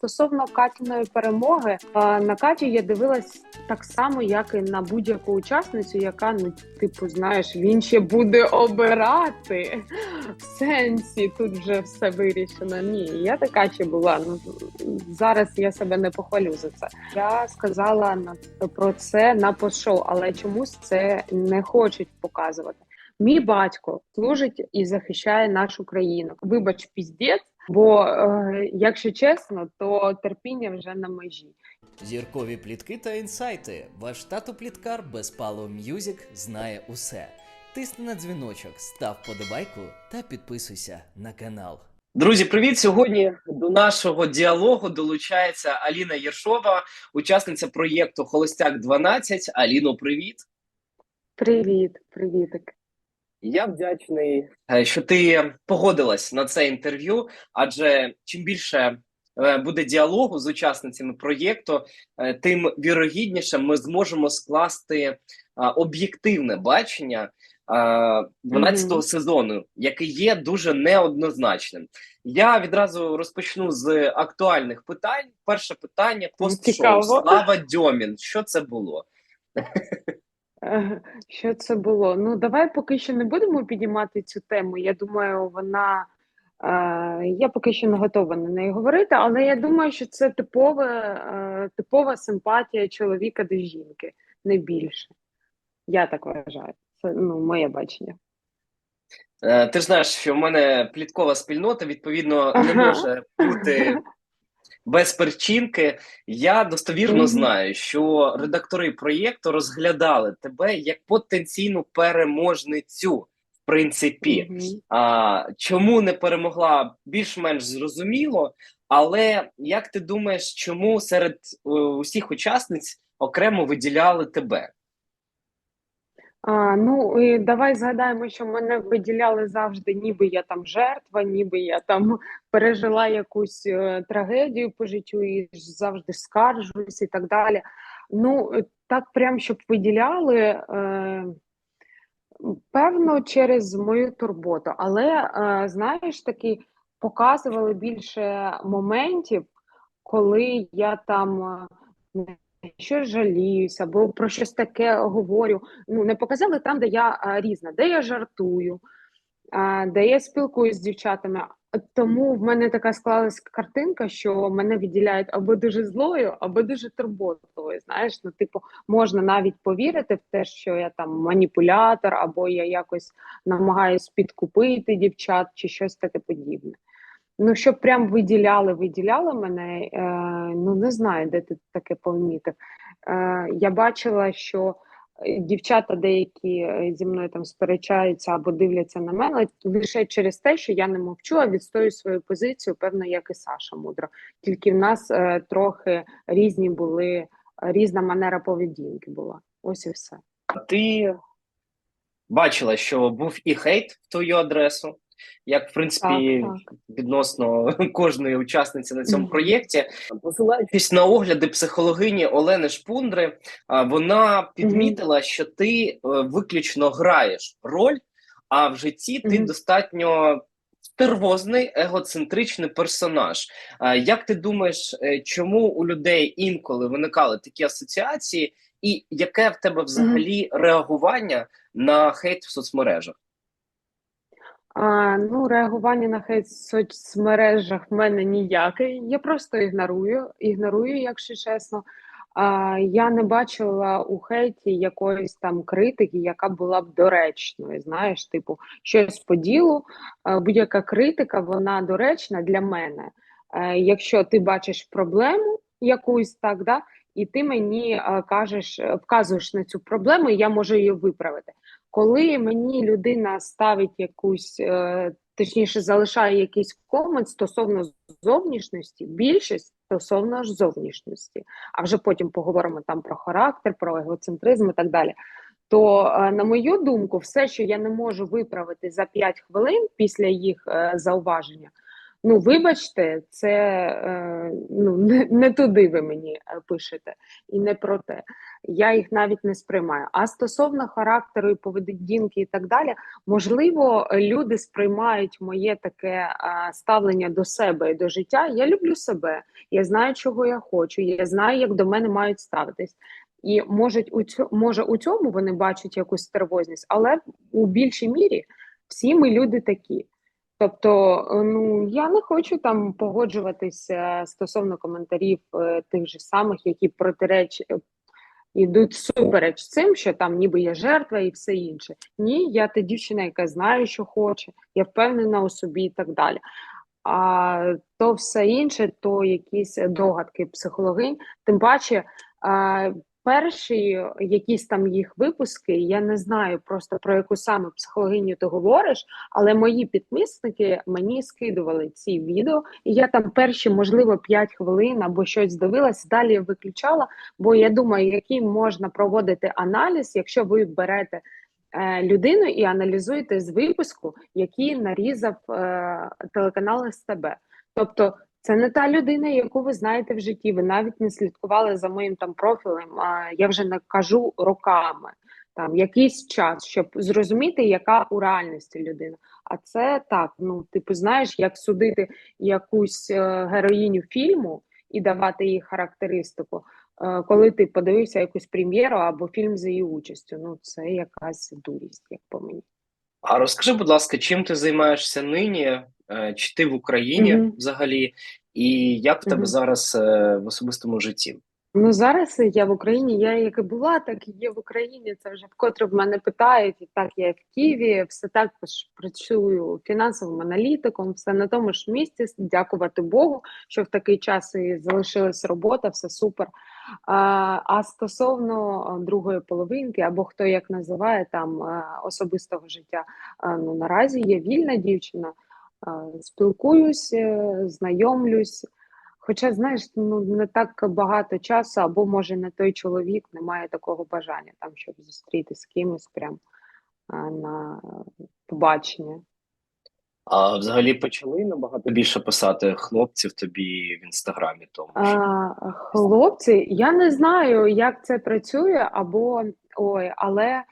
Стосовно Катіної перемоги, на Катю я дивилась так само, як і на будь-яку учасницю, яка ну типу, знаєш, він ще буде обирати в сенсі. Тут вже все вирішено. Ні, я така ще була. Ну зараз я себе не похвалю за це. Я сказала про це на постшоу, але чомусь це не хочуть показувати. Мій батько служить і захищає нашу країну. Вибач, піздець, бо е, якщо чесно, то терпіння вже на межі. Зіркові плітки та інсайти. Ваш тато пліткар Безпало М'юзік знає усе. Тисни на дзвіночок, став подобайку та підписуйся на канал. Друзі, привіт! Сьогодні до нашого діалогу долучається Аліна Єршова, учасниця проєкту Холостяк 12. Аліно, привіт! Привіт, привітик. Я вдячний, е, що ти погодилась на це інтерв'ю. Адже чим більше е, буде діалогу з учасницями проєкту, е, тим вірогідніше ми зможемо скласти об'єктивне бачення а, 12-го Мгм. сезону, який є дуже неоднозначним. Я відразу розпочну з актуальних питань. Перше питання постшоу. Цікаво. Слава Дьомін. Що це було? Е, Що це було? Ну давай поки що не будемо піднімати цю тему. Я думаю, вона е, я поки що не готова на неї говорити, але я думаю, що це типове, е, типова симпатія чоловіка до жінки, не більше. Я так вважаю. Це ну моє бачення. Е, Ти ж знаєш, що в мене пліткова спільнота, відповідно, не Ага. може бути без перчинки. Я достовірно Мгм. знаю, що редактори проєкту розглядали тебе як потенційну переможницю. В принципі, Мгм. а, чому не перемогла, більш-менш зрозуміло. Але як ти думаєш, чому серед е, усіх учасниць окремо виділяли тебе? А, ну і давай згадаємо, що мене виділяли завжди, ніби я там жертва, ніби я там пережила якусь е, трагедію по життю і завжди скаржуюсь і так далі. Ну, е, так прям, щоб виділяли, е, певно, через мою турботу. Але е, знаєш, таки показували більше моментів, коли я там е, що жаліюся, або про щось таке говорю. Ну, не показали там, де я а, різна, де я жартую, а, де я спілкуюсь з дівчатами. Тому в мене така склалась картинка, що мене відділяють або дуже злою, або дуже турботою. Знаєш, ну, типу, можна навіть повірити в те, що я там маніпулятор, або я якось намагаюсь підкупити дівчат, чи щось таке подібне. Ну, щоб прям виділяли, виділяли мене, е, ну не знаю, де ти таке помітив. Е, я бачила, що е, дівчата деякі е, зі мною там сперечаються або дивляться на мене лише через те, що я не мовчу, а відстою свою позицію, певно, як і Саша мудро. Тільки в нас е, трохи різні були, різна манера поведінки була. Ось і все. Ти бачила, що був і хейт в твою адресу, як в принципі Так, відносно кожної учасниці на цьому проєкті. Посилаючись на огляди психологині Олени Шпундри, вона підмітила, що ти е, виключно граєш роль, а в житті ти достатньо. Стервозний егоцентричний персонаж. Як ти думаєш, е, чому у людей інколи виникали такі асоціації, і яке в тебе взагалі реагування на хейт в соцмережах? А, ну, реагування на хейт в соцмережах в мене ніяке. Я просто ігнорую, ігнорую, якщо чесно. А, я не бачила у хейті якоїсь там критики, яка була б доречною. Знаєш, типу, щось по ділу. Будь-яка критика, вона доречна для мене. Е, якщо ти бачиш проблему якусь, так, да, і ти мені е, кажеш, вказуєш на цю проблему, і я можу її виправити. Коли мені людина ставить якусь, е, точніше, залишає якийсь комент стосовно зовнішності, більшість стосовно ж зовнішності, а вже потім поговоримо там про характер, про егоцентризм і так далі. То, е, на мою думку, все, що я не можу виправити за 5 хвилин після їх е, зауваження, Ну, вибачте, це е, ну, не, не туди ви мені е, пишете, і не про те. Я їх навіть не сприймаю. А стосовно характеру і поведінки і так далі, можливо, люди сприймають моє таке е, ставлення до себе і до життя. Я люблю себе, я знаю, чого я хочу, я знаю, як до мене мають ставитись. І можуть у цьому, може у цьому вони бачать якусь стервозність, але у більшій мірі всі ми люди такі. Тобто, е, ну я не хочу там погоджуватися стосовно коментарів е, тих же самих, які протиреч ідуть супереч цим, що там ніби є жертва і все інше. Ні, я та дівчина, яка знає, що хоче, я впевнена у собі і так далі. А то все інше, то якісь догадки психологинь, тим паче. Перші якісь там їх випуски, я не знаю просто про яку саме психологиню ти говориш, але мої підписники мені скидували ці відео, і я там перші, можливо, 5 хвилин або щось дивилась, далі виключала, бо я думаю, який можна проводити аналіз, якщо ви берете е, людину і аналізуєте з випуску, який нарізав е, телеканал СТБ. Тобто це не та людина, яку ви знаєте в житті. Ви навіть не слідкували за моїм там профілем. А я вже не кажу роками, там якийсь час, щоб зрозуміти, яка у реальності людина. А це так. Ну, типу, знаєш, як судити якусь е, героїню фільму і давати їй характеристику. Е, коли ти подивився якусь прем'єру або фільм за її участю, ну це якась дурість, як по мені. А розкажи, будь ласка, чим ти займаєшся нині? Е, чи ти в Україні Мгм. взагалі, і як в тебе Мгм. зараз е, в особистому житті? Ну зараз я в Україні. Я як і була, так і є в Україні. Це вже вкотре в мене питають. І так я в Києві, все також працюю фінансовим аналітиком, все на тому ж місці. Дякувати Богу, що в такий час і залишилась робота, все супер. А, а стосовно другої половинки, або хто як називає там е, особистого життя, е, ну наразі я вільна дівчина. Спілкуюсь, е, знайомлюсь. Хоча, знаєш, ну не так багато часу, або може не той чоловік не має такого бажання там, щоб зустрітися з кимось прям на побачення. А взагалі почали набагато більше писати хлопців тобі в інстаграмі тому що А, хлопці, я не знаю, як це працює, або ой, але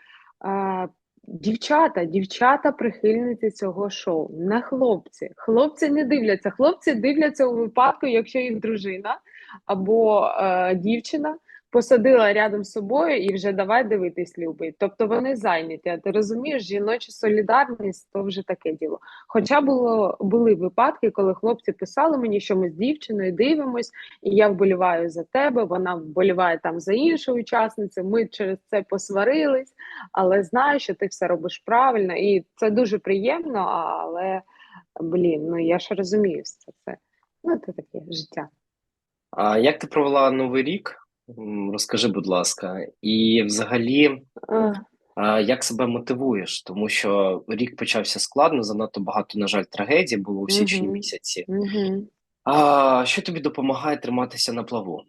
а, дівчата, дівчата прихильниці цього шоу, не хлопці. Хлопці не дивляться. Хлопці дивляться у випадку, якщо їх дружина або е, дівчина посадила рядом з собою і вже давай дивитись, любий. Тобто вони зайняті. А ти розумієш, жіноча солідарність то вже таке діло. Хоча було були випадки, коли хлопці писали мені, що ми з дівчиною дивимось, і я вболіваю за тебе. Вона вболіває там за іншу учасницю. Ми через це посварились, але знаю, що ти все робиш правильно, і це дуже приємно. Але блін, ну я ж розумію все це. Ну це таке життя. А як ти провела Новий рік? Розкажи, будь ласка, і взагалі, а, як себе мотивуєш? Тому що рік почався складно, занадто багато, на жаль, трагедій було у січні місяці. Угу. А що тобі допомагає триматися на плаву?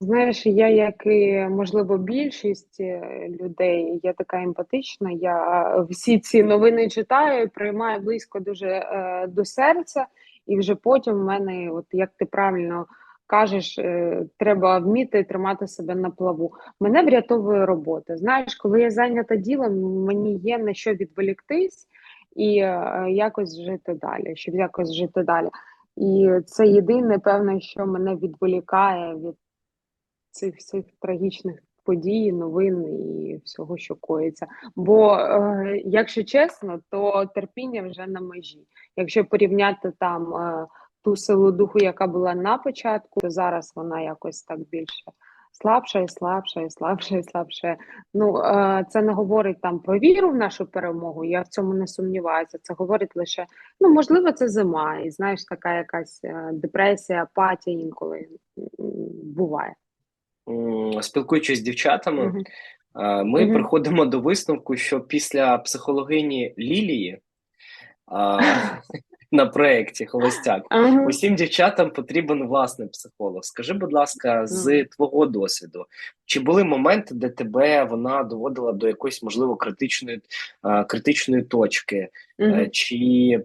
Знаєш, я, як і можливо, більшість е, людей, я така емпатична. Я всі ці новини читаю, приймаю близько дуже е, до серця, і вже потім в мене, от як ти правильно кажеш, е, треба вміти тримати себе на плаву. Мене врятовує робота. Знаєш, коли я зайнята ділом, мені є на що відволіктись і е, якось жити далі, щоб якось жити далі. І це єдине, певне, що мене відволікає від цих всіх трагічних подій, новин і всього, що коїться. Бо, е, якщо чесно, то терпіння вже на межі. Якщо порівняти там е, ту силу духу, яка була на початку, то зараз вона якось так більше слабша і слабша, і слабша, і слабша. Ну е, це не говорить там про віру в нашу перемогу. Я в цьому не сумніваюся. Це говорить лише ну можливо, це зима, і знаєш, така якась е, депресія, апатія інколи буває. Спілкуючись з дівчатами, а, ми Мгм. приходимо до висновку, що після психологині Лілії на проєкті Холостяк. Ага. Усім дівчатам потрібен власний психолог. Скажи, будь ласка, з твого досвіду, чи були моменти, де тебе вона доводила до якоїсь, можливо, критичної, е, критичної точки, Е, Мгм. чи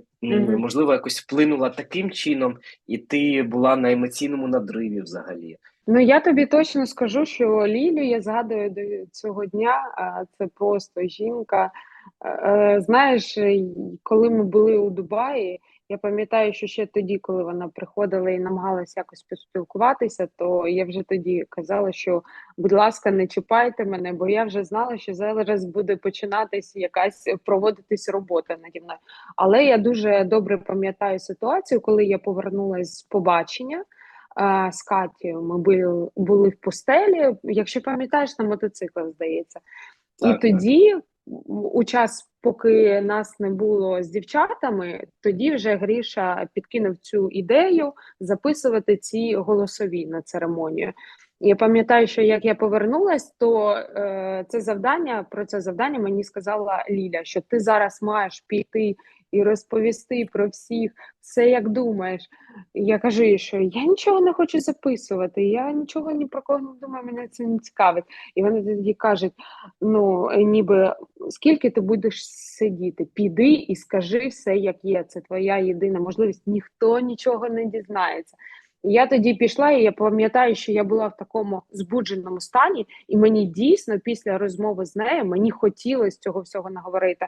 можливо якось вплинула таким чином, і ти була на емоційному надриві взагалі? Ну, я тобі точно скажу, що Лілю я згадую до цього дня. а, Це просто жінка. Е, Знаєш, коли ми були у Дубаї, я пам'ятаю, що ще тоді, коли вона приходила і намагалася якось поспілкуватися, то я вже тоді казала, що, будь ласка, не чіпайте мене, бо я вже знала, що зараз буде починатись якась проводитись робота наді мною. Але я дуже добре пам'ятаю ситуацію, коли я повернулася з побачення з Катєю. Ми були, були в постелі, якщо пам'ятаєш, на мотоциклах, здається. Так, і тоді, м, у час, поки нас не було з дівчатами, тоді вже Гріша підкинув цю ідею записувати ці голосові на церемонію. Я пам'ятаю, що як я повернулась, то е, це завдання про це завдання мені сказала Ліля, що ти зараз маєш піти і розповісти про всіх все як думаєш. Я кажу що я нічого не хочу записувати, я нічого ні про кого не думаю, мене це не цікавить. І вони тоді кажуть: ну, ніби скільки ти будеш сидіти, піди і скажи все, як є. Це твоя єдина можливість, ніхто нічого не дізнається. І я тоді пішла, і я пам'ятаю, що я була в такому збудженому стані, і мені дійсно після розмови з нею мені хотілося цього всього наговорити.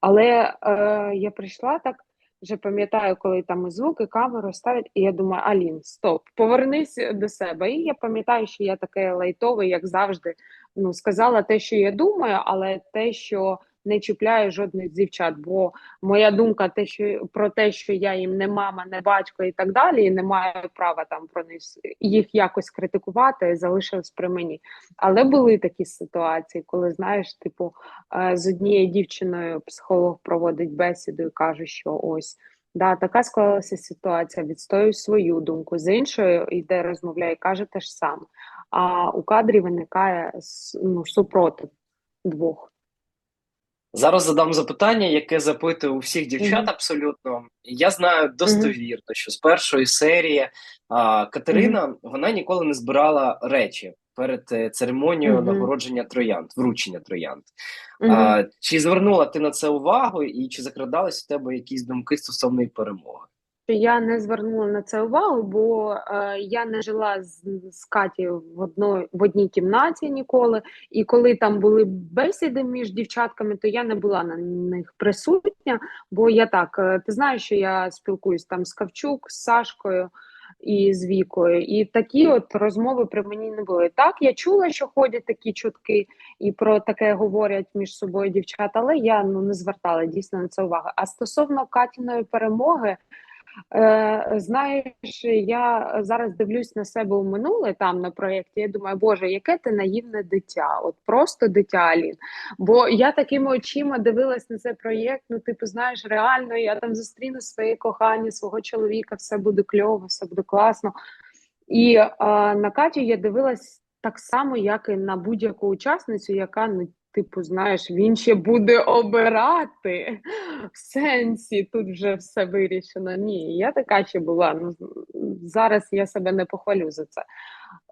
Але е, я прийшла так, вже пам'ятаю, коли там і звуки, камеру ставлять, і я думаю, Алін, стоп, повернись до себе. І я пам'ятаю, що я таке лайтове, як завжди, ну, сказала те, що я думаю, але те, що не чіпляю жодних дівчат. Бо моя думка те, що про те, що я їм не мама, не батько і так далі, і не маю права там про них їх якось критикувати, залишилось при мені. Але були такі ситуації, коли знаєш, типу, е, з однією дівчиною психолог проводить бесіду і каже, що ось. Да, така склалася ситуація, відстоюю свою думку. З іншою йде розмовляє каже те ж саме. А у кадрі виникає ну, супротив двох. Зараз задам запитання, яке запитую у всіх дівчат Мгм. абсолютно. Я знаю достовірно, що з першої серії а, Катерина вона ніколи не збирала речі перед церемонією церемонією Мгм. нагородження троянд, вручення троянд. Мгм. А, чи звернула ти на це увагу, і чи закрадались у тебе якісь думки стосовно перемоги? Що я не звернула на це увагу, бо е, я не жила з, з Катєю в одної в одній кімнаті ніколи. І коли там були бесіди між дівчатками, то я не була на них присутня. Бо я так, е, ти знаєш, що я спілкуюсь там з Кавчук, з Сашкою. І з вікою, і такі от розмови при мені не були. Так, я чула, що ходять такі чутки, і про таке говорять між собою дівчата, але я ну не звертала дійсно на це увагу. А стосовно Катіної перемоги, Е, знаєш, я зараз дивлюсь на себе у минуле там на проєкті. Я думаю, Боже, яке ти наївне дитя, от просто дитя Алін. Бо я такими очима дивилась на цей проєкт. Ну, типу, знаєш, реально я там зустріну своє кохання, свого чоловіка, все буде кльово, все буде класно. І е, на Катю я дивилась так само, як і на будь-яку учасницю, яка ну. Типу, знаєш, він ще буде обирати в сенсі, тут вже все вирішено. Ні, я така ще була. Ну зараз я себе не похвалю за це.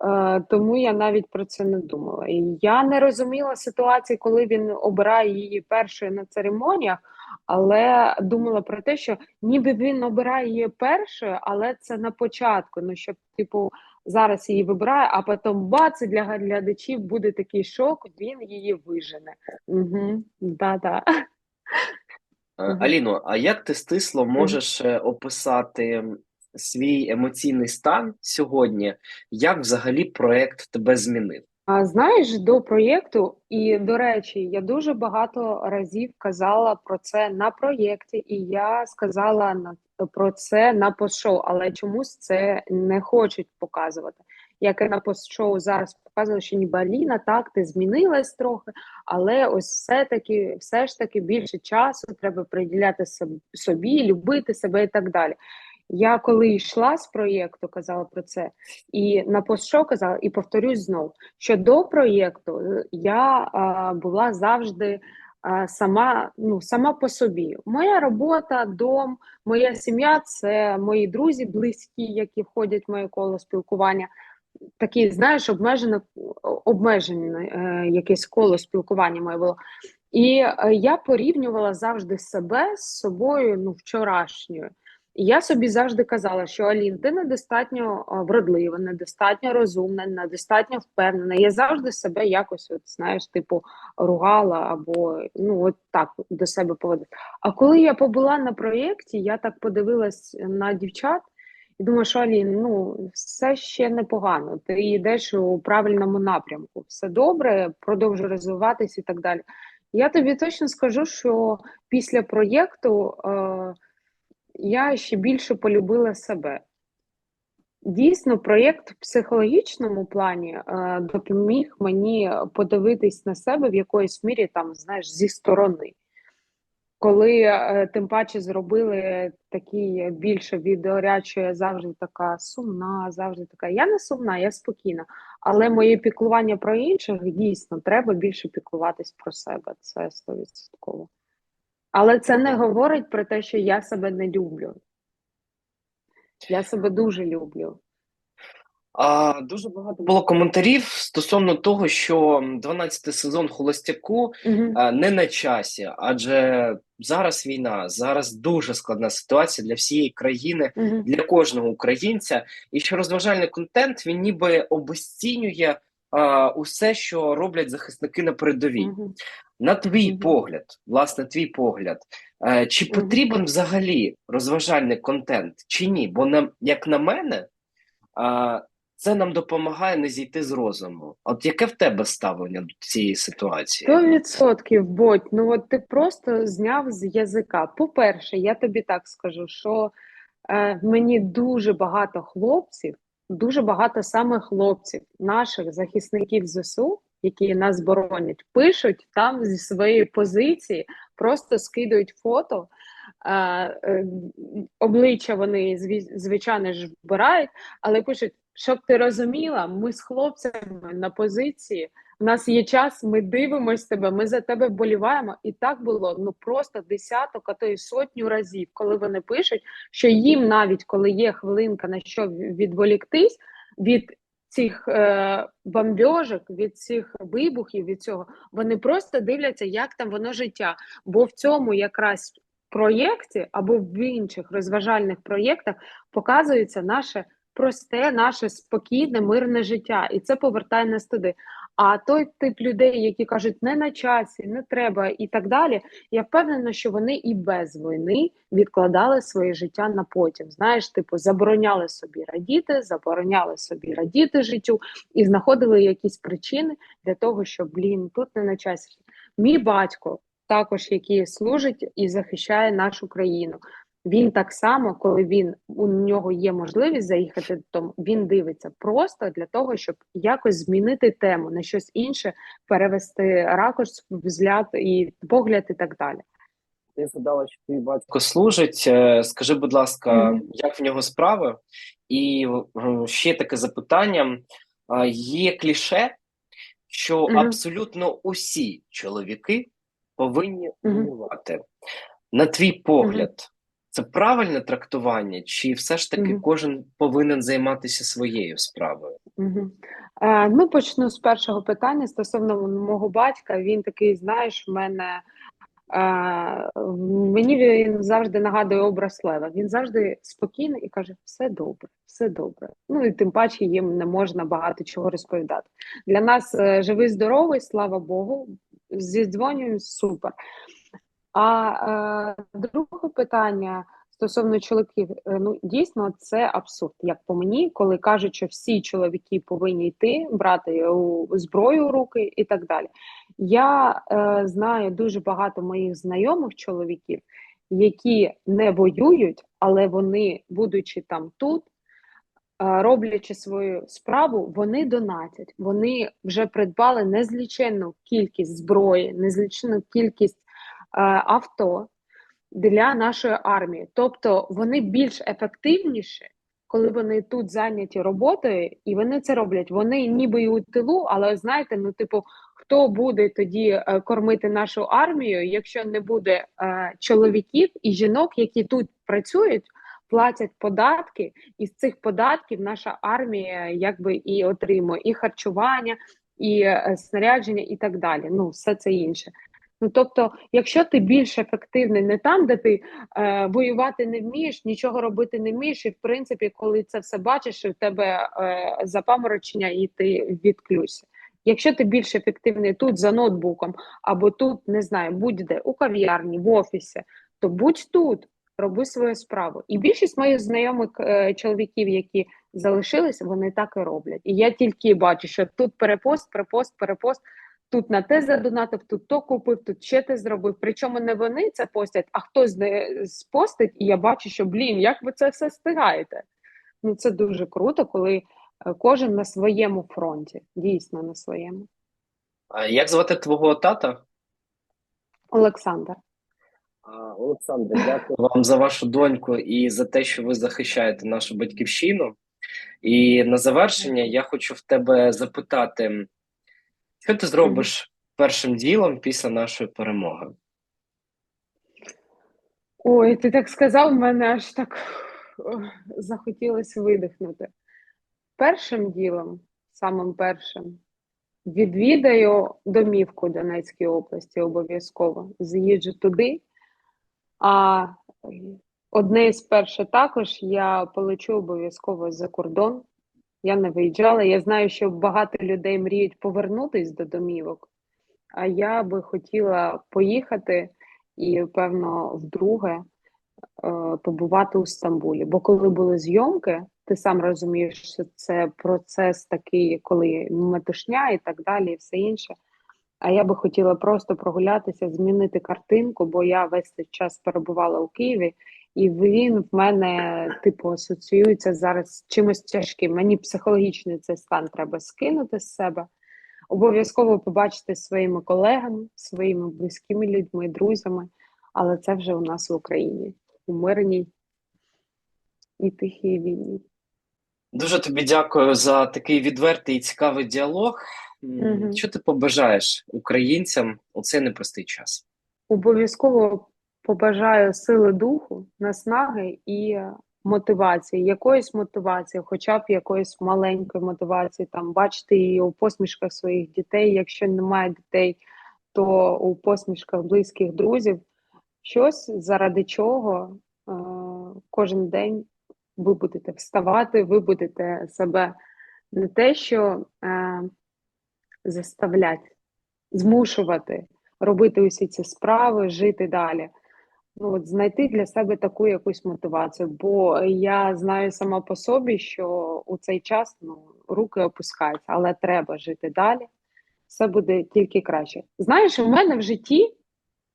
Е, тому я навіть про це не думала. І я не розуміла ситуації, коли він обирає її першою на церемоніях, але думала про те, що ніби він обирає її першою, але це на початку. Ну щоб, типу, зараз її вибирає, а потім бац, і для глядачів буде такий шок, він її вижене. Угу, да-да. Е, Аліно, а як ти стисло можеш е, описати свій емоційний стан сьогодні? Як взагалі проект тебе змінив? Знаєш, до проєкту, і до речі, я дуже багато разів казала про це на проєкті, і я сказала на про це на постшоу, але чомусь це не хочуть показувати. Як і на постшоу зараз показували, що ніби Аліна, так, ти змінилась трохи, але ось все-таки, все ж таки більше часу треба приділяти собі, любити себе і так далі. Я коли йшла з проєкту, казала про це, і на постшоу казала, і повторюсь знов, що до проєкту е, я а, була завжди е, сама, ну, сама по собі. Моя робота, дом, моя сім'я це мої друзі близькі, які входять в моє коло спілкування. Такі, знаєш, обмежене, обмежене е, якесь коло спілкування моє було. І е, я порівнювала завжди себе з собою ну, вчорашньою. Я собі завжди казала, що Алін, ти недостатньо вродлива, недостатньо розумна, недостатньо впевнена. Я завжди себе якось, от, знаєш, типу, ругала або ну, от так до себе поводила. А коли я побула на проєкті, я так подивилась на дівчат і думаю, що Алін, ну все ще непогано. Ти йдеш у правильному напрямку, все добре, продовжуй розвиватись і так далі. Я тобі точно скажу, що після проєкту е, я ще більше полюбила себе. Дійсно, проєкт в психологічному плані е, допоміг мені подивитись на себе в якоїсь мірі, там, знаєш, зі сторони. Коли е, тим паче зробили такий більше відеоряд, що я завжди така сумна, завжди така. Я не сумна, я спокійна. Але моє піклування про інших дійсно треба більше піклуватись про себе. Це стовідсотково. Але це не говорить про те, що я себе не люблю. Я себе дуже люблю. А, Дуже багато було коментарів стосовно того, що 12 сезон холостяку Угу. а, не на часі, адже зараз війна, зараз дуже складна ситуація для всієї країни, Угу. для кожного українця, і що розважальний контент він ніби обесцінює а, усе, що роблять захисники на передовій. Угу. На твій погляд, власне, твій погляд, е, чи потрібен взагалі розважальний контент, чи ні? Бо нам, як на мене, це нам допомагає не зійти з розуму. От яке в тебе ставлення до цієї ситуації? Сто відсотків, Бодь, ну от ти просто зняв з язика. По-перше, я тобі так скажу, що е, мені дуже багато хлопців, дуже багато саме хлопців, наших захисників ЗСУ, які нас боронять, пишуть там зі своєї позиції, просто скидують фото. е, е, обличчя вони звичайно ж вбирають, але пишуть, щоб ти розуміла, ми з хлопцями на позиції. У нас є час, ми дивимось тебе, ми за тебе вболіваємо. І так було ну просто десяток, а то й сотню разів, коли вони пишуть, що їм навіть коли є хвилинка на що відволіктись від цих е, бомбьожок, від цих вибухів, від цього, вони просто дивляться, як там воно життя. Бо в цьому якраз проєкті або в інших розважальних проєктах показується наше просте, наше спокійне, мирне життя, і це повертає нас туди. А той тип людей, які кажуть, не на часі, не треба і так далі. Я впевнена, що вони і без війни відкладали своє життя на потім. Знаєш, типу, забороняли собі радіти, забороняли собі радіти життю і знаходили якісь причини для того, що блін, тут не на часі. Мій батько, також який служить і захищає нашу країну. Він так само, коли він у нього є можливість заїхати додому, він дивиться просто для того, щоб якось змінити тему на щось інше, перевести ракурс, взгляд і погляд, і так далі. Ти згадала, що твій батько служить. Е, Скажи, будь ласка, Мгм. як в нього справи? І е, ще таке запитання: є кліше, що Мгм. абсолютно усі чоловіки повинні воювати. На твій погляд, це правильне трактування, чи все ж таки Мгм. кожен повинен займатися своєю справою? Угу. Е, ну, почну з першого питання стосовно мого батька. Він такий, знаєш, в мене е, мені він завжди нагадує образ лева. Він завжди спокійний і каже: все добре, все добре. Ну і тим паче їм не можна багато чого розповідати. Для нас е, живий, здоровий, слава Богу, зідзвонюємо супер. А е, друге питання стосовно чоловіків, е, ну дійсно це абсурд, як по мені, коли кажуть, що всі чоловіки повинні йти брати зброю у руки і так далі. Я е, знаю дуже багато моїх знайомих чоловіків, які не воюють, але вони, будучи там тут, е, роблячи свою справу, вони донатять. Вони вже придбали незліченну кількість зброї, незліченну кількість авто для нашої армії. Тобто вони більш ефективніші, коли вони тут зайняті роботою, і вони це роблять. Вони ніби і у тилу, але знаєте, ну типу, хто буде тоді е, кормити нашу армію, якщо не буде е, чоловіків і жінок, які тут працюють, платять податки, і з цих податків наша армія якби і отримує і харчування, і е, снарядження, і так далі. Ну, все це інше. Ну тобто, якщо ти більш ефективний не там, де ти е, воювати не вмієш, нічого робити не вмієш, і в принципі, коли це все бачиш, в тебе е, запаморочення, і ти відключся. Якщо ти більш ефективний тут за ноутбуком, або тут не знаю, будь-де у кав'ярні, в офісі, то будь тут, роби свою справу. І більшість моїх знайомих е, чоловіків, які залишилися, вони так і роблять. І я тільки бачу, що тут перепост, перепост, перепост. Тут на те задонатив, тут то купив, тут ще те зробив. Причому не вони це постять, а хтось не спостить, і я бачу, що блін, як ви це все встигаєте. Ну це дуже круто, коли е, кожен на своєму фронті, дійсно на своєму. А як звати твого тата? Олександр. Олександр, дякую вам за вашу доньку і за те, що ви захищаєте нашу батьківщину. І на завершення я хочу в тебе запитати, що ти зробиш першим ділом після нашої перемоги? Ой, ти так сказав, мене аж так захотілося видихнути. Першим ділом, самим першим, відвідаю домівку Донецької області обов'язково. З'їжджу туди. А одне з перше також я полечу обов'язково за кордон. Я не виїжджала. Я знаю, що багато людей мріють повернутись до домівок, а я би хотіла поїхати і, певно, вдруге е, побувати у Стамбулі. Бо коли були зйомки, ти сам розумієш, що це процес такий, коли метушня і так далі, і все інше. А я би хотіла просто прогулятися, змінити картинку, бо я весь цей час перебувала у Києві, і він в мене, типу, асоціюється зараз з чимось тяжким. Мені психологічний цей стан треба скинути з себе. Обов'язково побачити своїми колегами, своїми близькими людьми, друзями, але це вже у нас в Україні, у мирній і тихій війні. Дуже тобі дякую за такий відвертий і цікавий діалог. Мгм. Що ти побажаєш українцям у цей непростий час? Обов'язково побажаю сили духу, наснаги і мотивації, якоїсь мотивації, хоча б якоїсь маленької мотивації, там бачити її у посмішках своїх дітей. Якщо немає дітей, то у посмішках близьких друзів. Щось заради чого е, кожен день ви будете вставати, ви будете себе не те, що е, заставлять, змушувати робити усі ці справи, жити далі. Ну, от знайти для себе таку якусь мотивацію, бо я знаю сама по собі, що у цей час ну, руки опускаються, але треба жити далі. Все буде тільки краще. Знаєш, у мене в житті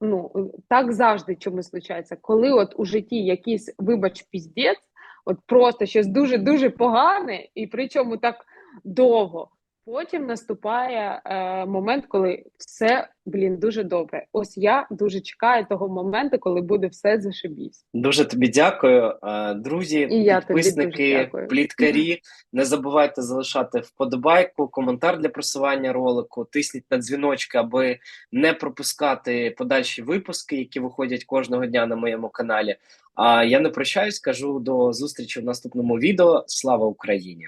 ну, так завжди чомусь случається, коли от у житті якийсь, вибач, піздець, от просто щось дуже-дуже погане, і причому так довго. Потім наступає е, момент, коли все, блін, дуже добре. Ось я дуже чекаю того моменту, коли буде все зашибісь. Дуже тобі дякую, Е, друзі, І я підписники, дякую. пліткарі. Не забувайте залишати вподобайку, коментар для просування ролику. Тисніть на дзвіночки, аби не пропускати подальші випуски, які виходять кожного дня на моєму каналі. А я не прощаюсь, кажу до зустрічі в наступному відео. Слава Україні!